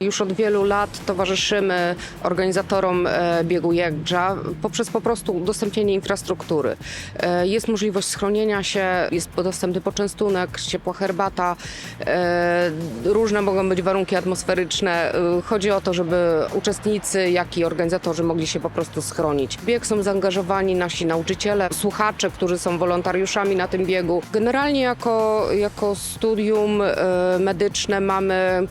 Już od wielu lat towarzyszymy organizatorom e, biegu Jędrza poprzez po prostu udostępnienie infrastruktury. E, Jest możliwość schronienia się, jest dostępny poczęstunek, ciepła herbata, e, różne mogą być warunki atmosferyczne. Chodzi o to, żeby uczestnicy, jak i organizatorzy mogli się po prostu schronić. W bieg są zaangażowani nasi nauczyciele, słuchacze, którzy są wolontariuszami na tym biegu. Generalnie jako, jako studium medyczne mamy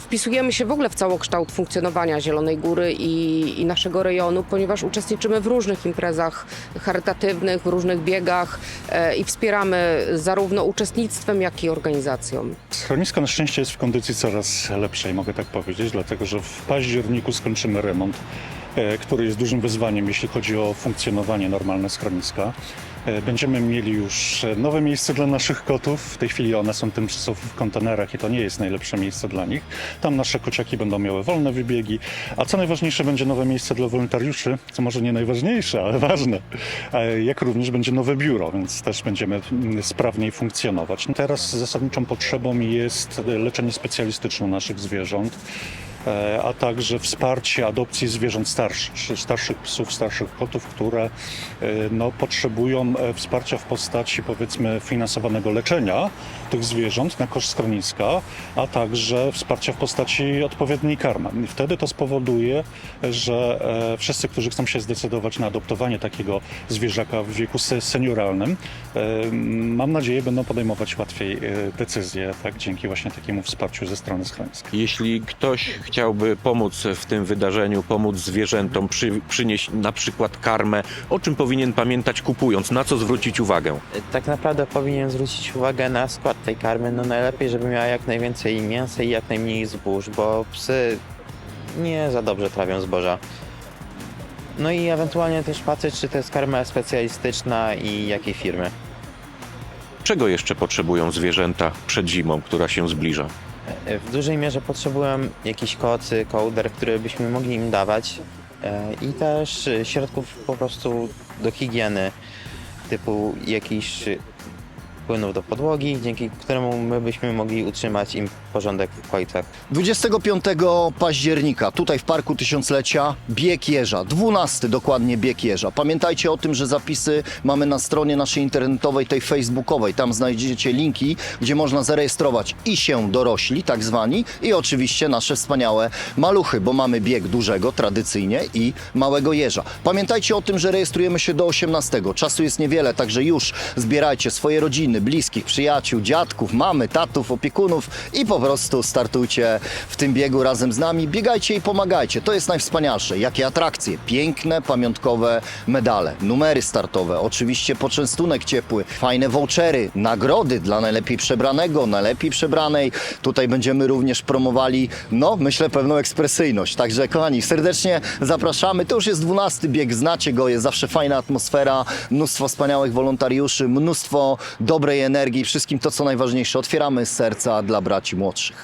Wpisujemy się w ogóle w całokształt funkcjonowania Zielonej Góry i, i naszego rejonu, ponieważ uczestniczymy w różnych imprezach charytatywnych, w różnych biegach e, i wspieramy zarówno uczestnictwem, jak i organizacją. Schronisko na szczęście jest w kondycji coraz lepszej, mogę tak powiedzieć, dlatego że w październiku skończymy remont, e, który jest dużym wyzwaniem, jeśli chodzi o funkcjonowanie normalne schroniska. E, Będziemy mieli już e, nowe miejsce dla naszych kotów. W tej chwili one są tymczasowo w kontenerach i to nie jest najlepsze miejsce dla nich. Tam nasze kociaki będą miały wolne wybiegi. A co najważniejsze, będzie nowe miejsce dla wolontariuszy, co może nie najważniejsze, ale ważne. E, Jak również będzie nowe biuro, więc też będziemy mm, sprawniej funkcjonować. Teraz zasadniczą potrzebą jest e, leczenie specjalistyczne naszych zwierząt e, a także wsparcie adopcji zwierząt starszych, starszych psów, starszych kotów, które e, no, potrzebują e, wsparcia w postaci powiedzmy finansowanego leczenia tych zwierząt na koszt schroniska, a także wsparcia w postaci odpowiedniej karmy. I wtedy to spowoduje, że e, wszyscy, którzy chcą się zdecydować na adoptowanie takiego zwierzaka w wieku se- senioralnym, e, mam nadzieję, będą podejmować łatwiej e, decyzje, tak, dzięki właśnie takiemu wsparciu ze strony schroniska. Jeśli ktoś chciałby pomóc w tym wydarzeniu, pomóc zwierzętom, przy, przynieść na przykład karmę, o czym powinien pamiętać kupując, na co zwrócić uwagę? Tak naprawdę powinien zwrócić uwagę na skład tej karmy. No najlepiej, żeby miała jak najwięcej mięsa i jak najmniej zbóż, bo psy nie za dobrze trawią zboża. No i ewentualnie też patrzeć, czy to jest karma specjalistyczna i jakiej firmy. Czego jeszcze potrzebują zwierzęta przed zimą, która się zbliża? W dużej mierze potrzebują jakiś kocy, kołder, które byśmy mogli im dawać. E, i też e, środków po prostu do higieny, typu jakichś płynów do podłogi, dzięki któremu my byśmy mogli utrzymać im porządek w kojcach. 25 października tutaj w Parku Tysiąclecia bieg jeża, 12 dokładnie bieg jeża. Pamiętajcie o tym, że zapisy mamy na stronie naszej internetowej, tej facebookowej. Tam znajdziecie linki, gdzie można zarejestrować i się dorośli, tak zwani, i oczywiście nasze wspaniałe maluchy, bo mamy bieg dużego tradycyjnie i małego jeża. Pamiętajcie o tym, że rejestrujemy się do 18. Czasu jest niewiele, także już zbierajcie swoje rodziny, bliskich, przyjaciół, dziadków, mamy, tatów, opiekunów i po prostu startujcie w tym biegu razem z nami. Biegajcie i pomagajcie. To jest najwspanialsze. Jakie atrakcje, piękne, pamiątkowe medale, numery startowe, oczywiście poczęstunek ciepły, fajne vouchery, nagrody dla najlepiej przebranego, najlepiej przebranej. Tutaj będziemy również promowali, no myślę, pewną ekspresyjność. Także kochani, serdecznie zapraszamy. To już jest 12 bieg, znacie go, jest zawsze fajna atmosfera, mnóstwo wspaniałych wolontariuszy, mnóstwo dobrej energii, wszystkim to, co najważniejsze. Otwieramy serca dla braci młodszych.